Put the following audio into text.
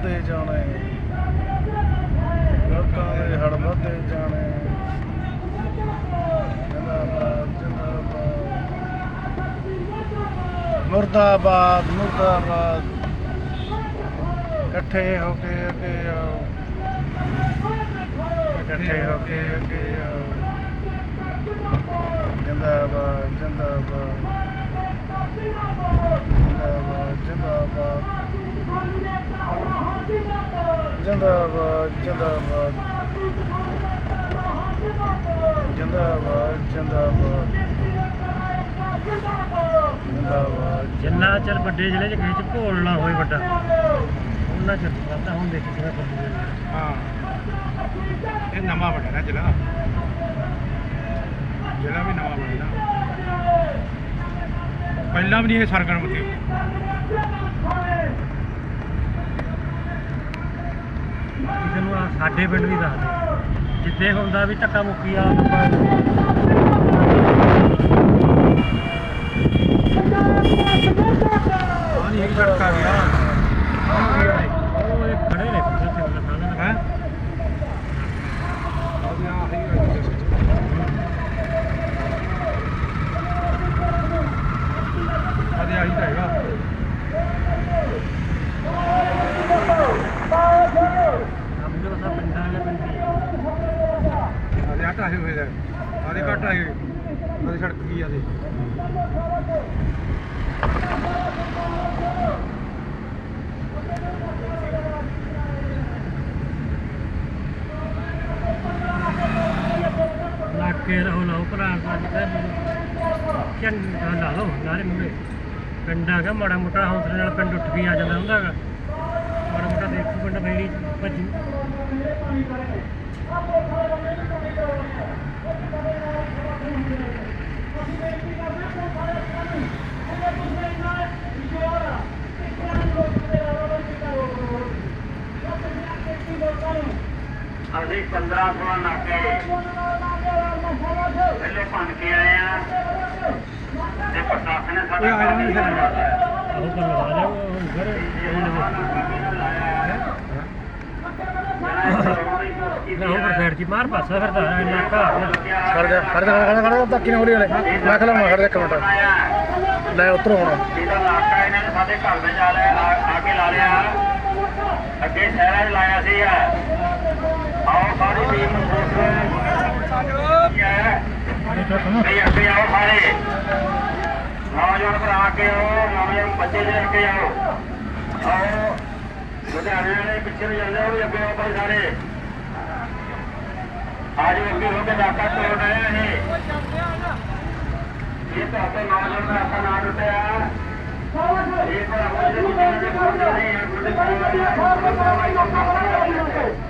ਵੱਧਦੇ ਜਾਣੇ। ਲੋਕਾਂ ਦੇ ਹੜ ਵੱਧਦੇ ਜਾਣੇ। ਮੁਰਦਾਬਾਦ ਮੁਰਦਾਬਾਦ। ਇਕੱਠੇ ਹੋ ਕੇ ਅੱਗੇ ਆਓ। ਇਕੱਠੇ ਹੋ ਕੇ ਅੱਗੇ ਆਓ। ਜਿੰਦਾਬਾਦ ਜਿੰਦਾਬਾਦ। ਜਿੰਦਾਬਾਦ ਜਿੰਦਾਬਾਦ। ਜਿੰਦਾਬਾਦ ਜਿੰਦਾਬਾਦ। ਜਿੰਦਾਬਾਦ ਜਿੰਨਾ ਚਿਰ ਵੱਡੇ ਜ਼ਿਲ੍ਹੇ 'ਚ ਕਿਸੇ 'ਚ ਘੋਲ ਨਾ ਹੋਏ ਵੱਡਾ। ਉਹਨਾਂ ਚਿਰ ਪਤਾ ਹੁਣ ਦੇਖੀ ਕਿਵੇਂ ਬੰਦੇ ਹਾਂ। ਇਹ ਨਵਾਂ ਬਣਿਆ ਨਾ ਜ਼ਿਲ੍ਹਾ। ਜ਼ਿਲ੍ਹਾ ਵੀ ਨਵਾਂ ਬਣਿਆ ਪਹਿਲਾਂ ਵੀ ਨਹੀਂ ਇਹ ਸਰਗਰਮ ਸੀ ਕਿਸੇ ਨੂੰ ਸਾਡੇ ਪਿੰਡ ਵੀ ਦੱਸਦੇ। ਜਿੱਦੇ ਹੁੰਦਾ ਵੀ ਧੱਕਾ ਮੁੱਕੀ ਆ ਨੰਬਰ ਹਾਂ ਨਹੀਂ ਇਹ ਸੜਕ ਆ ਗਿਆ ਉਹ ਇਹ ਖੜੇ ਨੇ ਪਿੱਛੇ ਤੇ ਉਹਨਾਂ ਸਾਹਮਣੇ ਹੈ ਅਦੇ ਆਈ ਤਾਂ ਹੈਗਾ ਸਮਝੋ ਸਭ ਪਿੰਡਾਂ ਵਾਲੇ ਪਿੰਡ ਹੀ ਆ। ਅਦੇ ਆਟਾ ਹੈ ਹੋਏ ਆਦੇ ਘਟ ਆਏ ਅਦੇ ਸੜਕ ਗਈ ਆਦੇ ਲਾ ਕੇ ਰਹੋ ਲਾਓ ਭਰਾ, ਅੱਜ ਕੱਲ੍ਹ ਚੰਗਾ ਲਾ ਲਓ, ਨਾਲੇ ਮੁੰਡੇ। ਪਿੰਡ ਹੈਗਾ ਮਾੜਾ ਮੋਟਾ ਹੌਸਲੇ ਨਾਲ ਪਿੰਡ ਉੱਠ ਵੀ ਆ ਜਾਂਦਾ ਹੁੰਦਾ ਹੈਗਾ ਮਾੜਾ ਮੋਟਾ ਦੇਖੋ ਪਿੰਡ ਫੇੜੀ ਭੱਜੂ। 15 16 ਨਾਕੇ ਪਹਿਲੇ ਭੰਨ ਕੇ ਆਏ ਆ ਤੇ ਪ੍ਰਸ਼ਾਸਨ ਨੇ ਸਾਡਾ ਓਏ ਆ ਜਾਣਾ ਇੱਥੇ ਨਾ। ਆਹੋ ਪਰ ਲਗਾ ਲਿਆ ਉਹ ਘਰ ਨਾ ਉਹ ਪਰ ਸਾਈਡ 'ਚ ਮਾਰ ਪਾਸਾ ਫਿਰ ਤਾਂ ਇਲਾਕਾ ਖੜ ਜਾ ਖੜ ਜਾ ਖੜ ਜਾ ਖੜ ਜਾ ਧੱਕੀ ਨਾ ਹੋਰੀ ਵਾਲੇ ਮੈਂ ਖਲਾਉਣਾ ਖੜ ਜਾ ਇੱਕ ਮਿੰਟ। ਲੈ ਉਤਰੋ ਹੁਣ। ਜਿਹਦਾ ਨਾਕਾ ਇਹਨਾਂ ਨੇ ਸਾਡੇ ਘਰ ਵਿੱਚ ਆ ਲਿਆ ਆ- ਆ ਕੇ ਲਾ ਲਿਆ। ਅੱਗੇ ਸ਼ਹਿਰਾਂ 'ਚ ਲਾਇਆ ਸੀ ਆਓ ਸਾਰੀ ਟੀਮ ਨੂੰ ਨਹੀਂ ਅੱਗੇ ਆਓ ਸਾਰੇ ਨੌਜਵਾਨ ਭਰਾ ਅੱਗੇ ਆਓ ਨੌਜਵਾਨ ਬੱਚੇ ਜਿਹੜੇ ਅੱਗੇ ਆਓ। ਆਓ, ਲੁਧਿਆਣੇ ਵਾਲੇ ਪਿੱਛੇ ਨੂੰ ਜਾਂਦੇ ਉਹ ਅੱਗੇ ਆਓ ਭਾਈ ਸਾਰੇ। ਆਜੋ ਅੱਗੇ ਹੋ ਕੇ ਨਾਕਾ ਤੋੜ ਰਹੇ ਆ ਇਹ ਤਾਂ ਆਪਣੇ ਨੌਜਵਾਨ ਦਾ ਆਪਣਾ ਨਾਮ ਉੱਤਿਆ ਇਹ ਤਾਂ ਆਪਣੇ ਜਿਹੜੇ ਜਿਹੜੇ ਦੇ ਕੋਲ ਨਹੀਂ ਹੈ ਤੁਹਾਡੇ ਕੋਲ ਕਿਉਂਕਿ